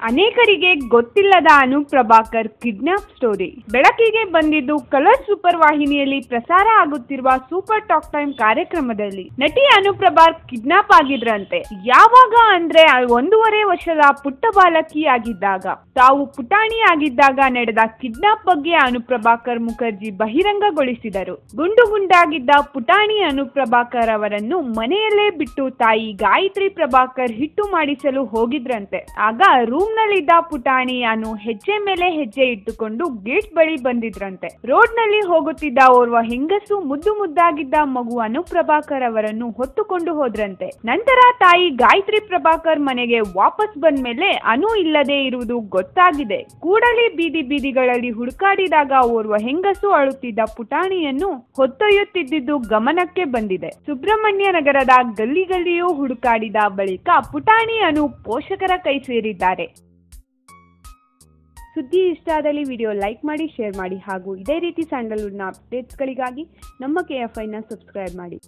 ಅನೇಕರಿಗೆ ಗೊತ್ತಿಲ್ಲದ Anu Prabhakar kidnap story. ಬೆಳಕಿಗೆ ಬಂದಿದ್ದು ಕಲರ್ ಸೂಪರ್ ವಾಹಿನಿಯಲ್ಲಿ ಪ್ರಸಾರ ಆಗುತ್ತಿರುವ ಸೂಪರ್ ಟಾಕ್ ಟೈಮ್ ಕಾರ್ಯಕ್ರಮದಲ್ಲಿ ನಟಿ ಅನುಪ್ರಭಾ ಕಿಡ್ನಾಪ್ ಆಗಿದ್ರಂತೆ. ಯಾವಾಗ ಅಂದ್ರೆ ಒಂದೂವರೆ ವರ್ಷದ ಪುಟ್ಟ ಬಾಲಕಿ ಆಗಿದ್ದಾಗ. ತಾವು ಪುಟಾಣಿ ಆಗಿದ್ದಾಗ ನಡೆದ ಕಿಡ್ನಾಪ್ ಬಗ್ಗೆ ಅನುಪ್ರಭಾಕರ್ ಮುಖರ್ಜಿ ಬಹಿರಂಗಗೊಳಿಸಿದರು. ಗುಂಡು ಗುಂಡಾಗಿದ್ದ ಪುಟಾಣಿ ಅನುಪ್ರಭಾಕರ್ ಅವರನ್ನು ಮನೆಯಲ್ಲೇ ಬಿಟ್ಟು ತಾಯಿ ಗಾಯತ್ರಿ ಪ್ರಭಾಕರ್ ಹಿಟ್ಟು ಮಾಡಿಸಲು ಹೋಗಿದ್ರಂತೆ. ಆಗ ರೂಮ್ನಲ್ಲಿದ್ದ ಪುಟಾಣಿ ಅನು ಹೆಜ್ಜೆ ಮೇಲೆ ಹೆಜ್ಜೆ ಇಟ್ಟುಕೊಂಡು ಗೇಟ್ ಬಳಿ ಬಂದಿದ್ರಂತೆ. ರೋಡ್ನಲ್ಲಿ ಹೋಗುತ್ತಿದ್ದ ಓರ್ವ ಹೆಂಗಸು ಮುದ್ದು ಮುದ್ದಾಗಿದ್ದ ಮಗು ಪ್ರಭಾಕರ್ ಅವರನ್ನು ಹೊತ್ತುಕೊಂಡು ಹೋದ್ರಂತೆ. ನಂತರ ತಾಯಿ ಗಾಯತ್ರಿ ಪ್ರಭಾಕರ್ ಮನೆಗೆ ವಾಪಸ್ ಬಂದ್ಮೇಲೆ ಅನು ಇಲ್ಲದೆ ಇರುವುದು ಗೊತ್ತಾಗಿದೆ. ಕೂಡಲೇ ಬೀದಿ ಬೀದಿಗಳಲ್ಲಿ ಹುಡುಕಾಡಿದಾಗ ಓರ್ವ ಹೆಂಗಸು ಅಳುತ್ತಿದ್ದ ಪುಟಾಣಿಯನ್ನು ಹೊತ್ತೊಯ್ಯುತ್ತಿದ್ದುದು ಗಮನಕ್ಕೆ ಬಂದಿದೆ. ಸುಬ್ರಹ್ಮಣ್ಯ ನಗರದ ಗಲ್ಲಿ ಗಲ್ಲಿಯೂ ಹುಡುಕಾಡಿದ ಬಳಿಕ ಪುಟಾಣಿ ಅನು ಪೋಷಕರ ಕೈ ಸೇರಿದ್ದಾರೆ. ಸುದ್ದಿ ಇಷ್ಟ ಆದಲ್ಲಿ ವಿಡಿಯೋ ಲೈಕ್ ಮಾಡಿ ಶೇರ್ ಮಾಡಿ ಹಾಗೂ ಇದೇ ರೀತಿ ಸ್ಯಾಂಡಲ್ವುಡ್ನ ಅಪ್ಡೇಟ್ಸ್ಗಳಿಗಾಗಿ ನಮ್ಮ ಕೆ ಎಫ್ ಐನ ಸಬ್ಸ್ಕ್ರೈಬ್ ಮಾಡಿ.